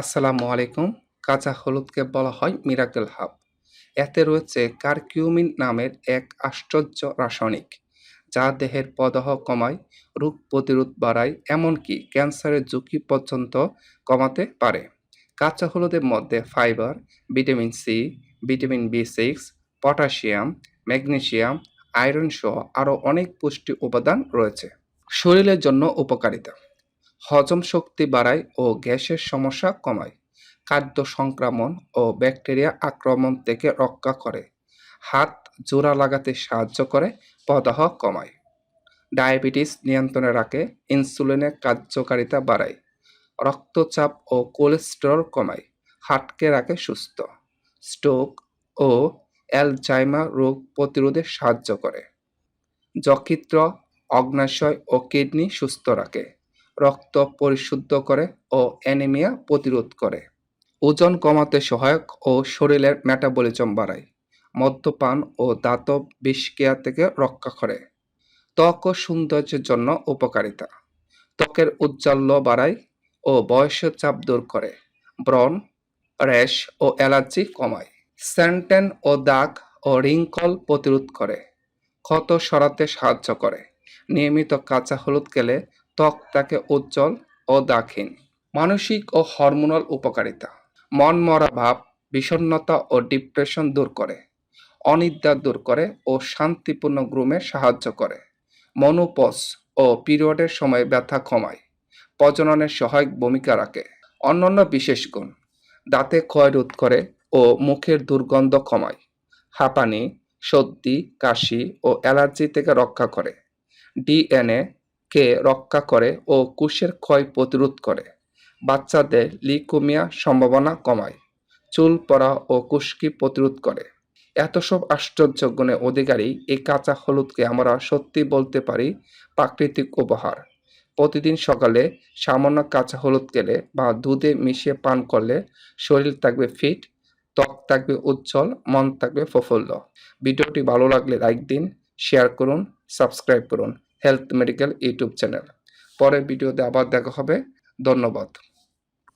আসসালামু আলাইকুম। কাঁচা হলুদকে বলা হয় মিরাকেল হাব। এতে রয়েছে কারকিউমিন নামের এক আশ্চর্য রাসায়নিক, যা দেহের প্রদাহ কমায়, রোগ প্রতিরোধ বাড়ায়, এমনকি ক্যান্সারের ঝুঁকি পর্যন্ত কমাতে পারে। কাঁচা হলুদের মধ্যে fibre, vitamin C, vitamin B six, potassium magnesium iron সহ আরও অনেক পুষ্টি উপাদান রয়েছে। শরীরের জন্য উপকারিতা। হজম শক্তি বাড়ায় ও গ্যাসের সমস্যা কমায়। খাদ্য সংক্রমণ ও ব্যাকটেরিয়া আক্রমণ থেকে রক্ষা করে। হাত জোড়া লাগাতে সাহায্য করে, প্রদাহ কমায়। ডায়াবেটিস নিয়ন্ত্রণে রাখে, ইনসুলিনের কার্যকারিতা বাড়ায়। রক্তচাপ ও কোলেস্টেরল কমায় হার্টকে রাখে সুস্থ। স্ট্রোক ও অ্যালজাইমার রোগ প্রতিরোধে সাহায্য করে। যকৃত্র অগ্নাশয় ও কিডনি সুস্থ রাখে। রক্ত পরিশুদ্ধ করে ও অ্যানিমিয়া প্রতিরোধ করে। ওজন কমাতে সহায়ক ও শরীরের মেটাবলিজম বাড়ায়। মদ্যপান ও দাতব বিষক্রিয়া থেকে রক্ষা করে। ত্বক ও সৌন্দর্যের জন্য উপকারিতা। ত্বকের উজ্জ্বল্য বাড়ায় ও বয়সের চাপ দূর করে। ব্রণ, র্যাশ ও অ্যালার্জি কমায়। স্যান্টেন ও দাগ ও রিঙ্কল প্রতিরোধ করে। ক্ষত সরাতে সাহায্য করে। নিয়মিত কাঁচা হলুদ খেলে ত্বক থাকে উজ্জ্বল ও দাক্ষিণ মানসিক ও হরমোনাল উপকারিতা। মন মরা ভাব, বিষণ্ণতা ও ডিপ্রেশন দূর করে, অনিদ্রা দূর করে ও শান্তিপূর্ণ গ্রুমে সাহায্য করে। মনোপস ও পিরিয়ডের সময় ব্যথা কমায় প্রজননের সহায়ক ভূমিকা রাখে। অন্যান্য বিশেষ গুণ, দাঁতে ক্ষয় রোধ করে ও মুখের দুর্গন্ধ কমায়, হাঁপানি, সর্দি, কাশি ও অ্যালার্জি থেকে রক্ষা করে। ডিএনএ কে রক্ষা করে ও কোষের ক্ষয় প্রতিরোধ করে। বাচ্চাদের লিকোমিয়া সম্ভাবনা কমায়। চুল পড়া ও কুষ্কি প্রতিরোধ করে। এত সব আশ্চর্য গুণে অধিকারী এই কাঁচা হলুদকে আমরা সত্যি বলতে পারি প্রাকৃতিক উপহার। প্রতিদিন সকালে সামান্য কাঁচা হলুদ খেলে বা দুধে মিশিয়ে পান করলে শরীর থাকবে ফিট, ত্বক থাকবে উজ্জ্বল, মন থাকবে প্রফুল্ল। ভিডিওটি ভালো লাগলে লাইক দিন, শেয়ার করুন, সাবস্ক্রাইব করুন। Health medical YouTube channel. পরের ভিডিওতে আবার দেখা হবে। ধন্যবাদ।